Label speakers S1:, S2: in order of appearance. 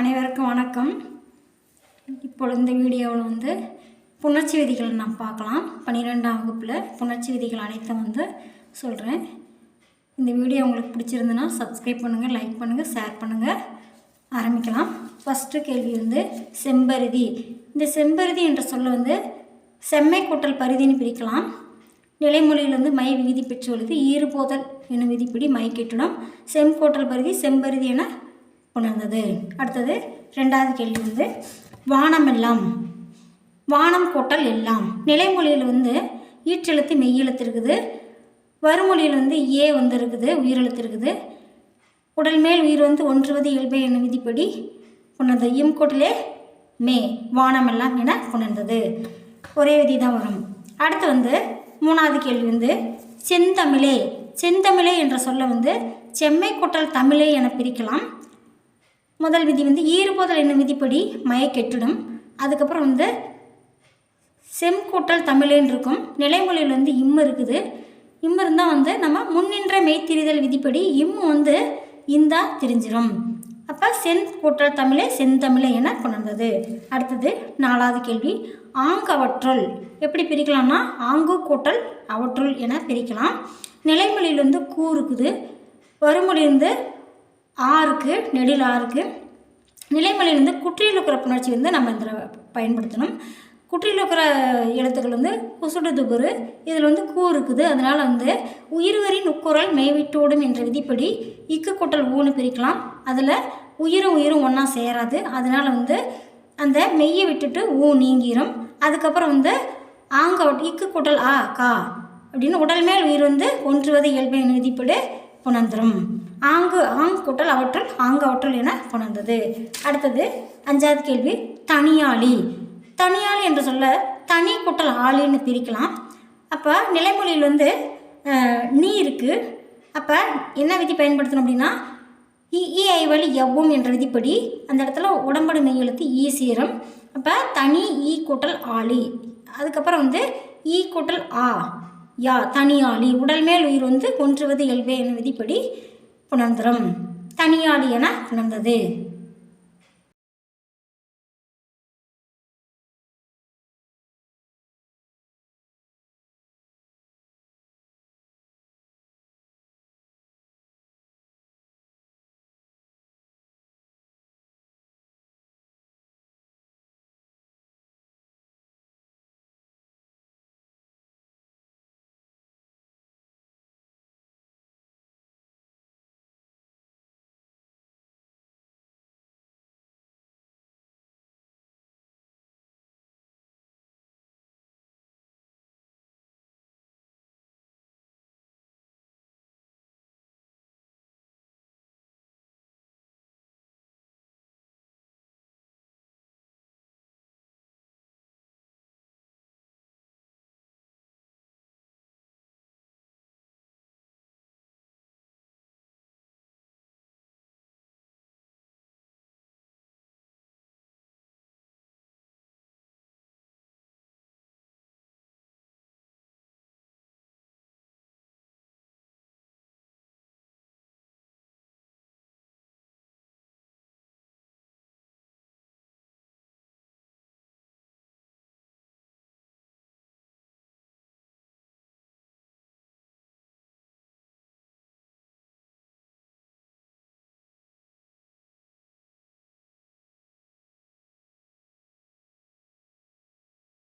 S1: அனைவருக்கும் வணக்கம். இப்பொழுது இந்த வீடியோவில் வந்து புணர்ச்சி விதிகள் நாம் பார்க்கலாம். பன்னிரெண்டாம் வகுப்பில் புணர்ச்சி விதிகள் அனைத்தும் வந்து சொல்கிறேன் இந்த வீடியோ உங்களுக்கு பிடிச்சிருந்துன்னா சப்ஸ்கிரைப் பண்ணுங்கள் லைக் பண்ணுங்கள் ஷேர் பண்ணுங்கள் ஆரம்பிக்கலாம். ஃபஸ்ட்டு கேள்வி வந்து செம்பருதி. இந்த செம்பருதி என்ற சொல்ல வந்து செம்மை கூட்டல் பருதின்னு பிரிக்கலாம். நிலைமொழியிலிருந்து மை விதி பெற்றுள்ளது ஈறுபோதல் என்னும் விதிப்படி மை கெட்டிடும். செம்கோட்டல் பருதி செம்பருதி என உணர்ந்தது அடுத்தது ரெண்டாவது கேள்வி வந்து வானம் எல்லாம் வானம் கோட்டல் எல்லாம் நிலைமொழியில் வந்து ஈற்றெழுத்து மெய்யெழுத்து இருக்குது வறுமொழியில் வந்து ஏ வந்து இருக்குது உயிரெழுத்து இருக்குது உடல் மேல் உயிர் வந்து ஒன்றுவது இயல்பை என்னும் விதிப்படி உணர்ந்தது இம் கோட்டிலே மே வானமெல்லாம் என உணர்ந்தது ஒரே விதி தான் வரும். அடுத்து வந்து மூணாவது கேள்வி வந்து செந்தமிழே செந்தமிழே என்ற சொல்ல வந்து செம்மை கொட்டல் தமிழே என பிரிக்கலாம். முதல் விதி வந்து ஈறுபோதல் என்னும் விதிப்படி மயக்கெட்டிடும் அதுக்கப்புறம் வந்து செம்கூட்டல் தமிழேன்னு இருக்கும். நிலைமொழியில் வந்து இம்மு இருக்குது. இம் இருந்தால் வந்து நம்ம முன்னின்ற மெய்த்திரிதல் விதிப்படி இம் வந்து இந்தா தெரிஞ்சிடும் அப்போ சென் கூட்டல் தமிழே செந்தமிழே என கொண்டது அடுத்தது நாலாவது கேள்வி. ஆங்கவற்றுள் எப்படி பிரிக்கலாம்னா ஆங்கு கூட்டல் அவற்றுள் என பிரிக்கலாம். நிலைமொழியில் வந்து கூ இருக்குது. வருமொழி ஆறுக்கு நெடில் ஆறுக்கு. நிலைமொழியில் வந்து குற்றியில் இருக்கிற புணர்ச்சி வந்து நம்ம இதில் பயன்படுத்தணும். குற்றியில் இருக்கிற எழுத்துக்கள் வந்து குசுடு துபுரு இதில் வந்து கூ இருக்குது. அதனால் வந்து உயிர்வரின் உக்குரல் மேவிட்டோடும் என்ற விதிப்படி இக்கு கூட்டல் ஊன்னு பிரிக்கலாம். அதில் உயிரும் உயிரும் ஒன்றா சேராது. அதனால் வந்து அந்த மெய்யை விட்டுட்டு ஊ நீங்கிரும். அதுக்கப்புறம் வந்து ஆங்க இக்கு கூட்டல் ஆ கா அப்படின்னு உடல் மேல் உயிர் வந்து ஒன்றுவது இயல்பின் விதிப்படி. புணர்ந்துரும். ஆங்கு ஆங் கூட்டல் அவற்றல் ஆங்கு அவற்றல் என புணர்ந்தது. அடுத்தது அஞ்சாவது கேள்வி தனியாளி. தனியாளி என்று சொல்ல தனி கூட்டல் ஆளின்னு பிரிக்கலாம். அப்போ நிலைமொழியில் வந்து நீ இருக்குது அப்போ என்ன விதி பயன்படுத்தணும் அப்படின்னா இ வழி எவ்வும் என்ற விதிப்படி அந்த இடத்துல உடம்படு மெய் எழுத்து ஈ சீரம். அப்போ தனி ஈ கூட்டல் ஆளி. அதுக்கப்புறம் வந்து ஈ கூட்டல் ஆ. யா தனியாளி உடல் மேல் உயிர் வந்து கொன்றுவது இயல்பே என விதிப்படி புணர்ந்துரும். தனியாளி என புணர்ந்தது.